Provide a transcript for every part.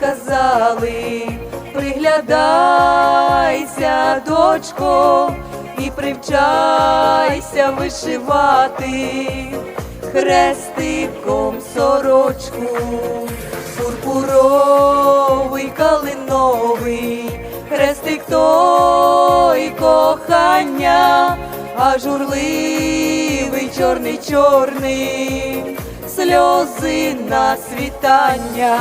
казали, приглядайся, дочко, і привчайся вишивати хрестиком сорочку, пурпуровий калиновий, хрестик той кохання, а журливий чорний чорний, сльози на світання,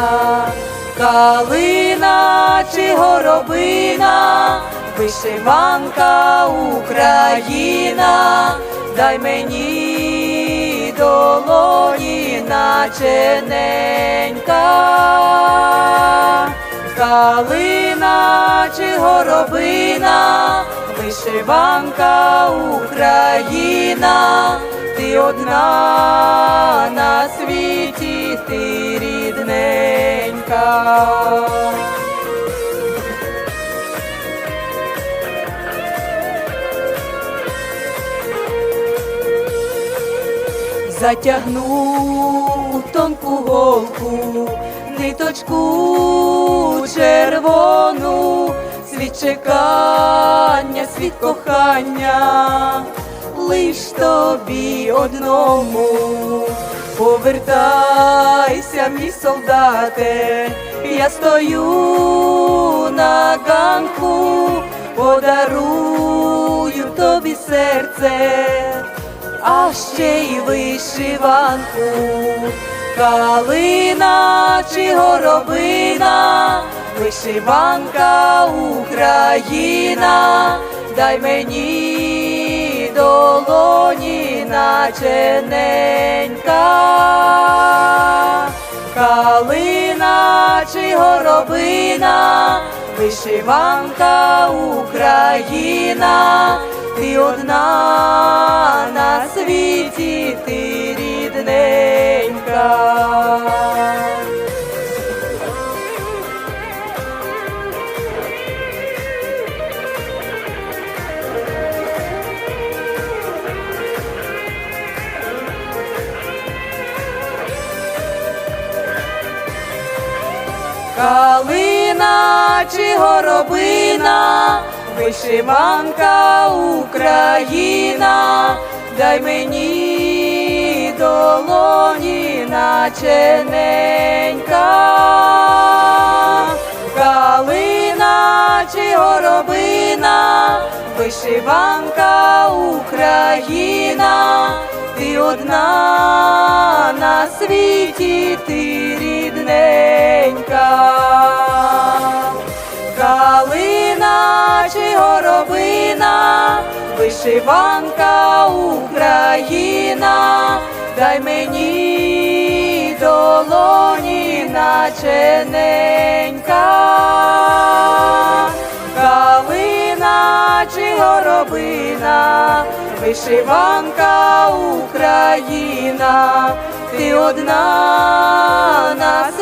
калина чи горобина, вишиванка Україна, дай мені долоні начененька, калина чи горобина, вишиванка Україна, ти одна на світі, ти рідненька. Затягну тонку голку, ниточку червону, світ чекання, світ кохання, лиш тобі одному, повертайся, мій солдате, я стою на ганку, подарую тобі серце. А ще й вишиванку, калина чи горобина, вишиванка Україна, дай мені долоні начененька, калина чи горобина, вишиванка Україна, ти одна на світі, Калина чи горобина, вишиванка Україна, дай мені долоні начененька, калина чи горобина, вишиванка Україна, ти одна на світі, ти рідненька. Калина чи горобина, вишиванка Україна, дай мені долоні начененька, калина чи горобина, вишиванка Україна, ти одна на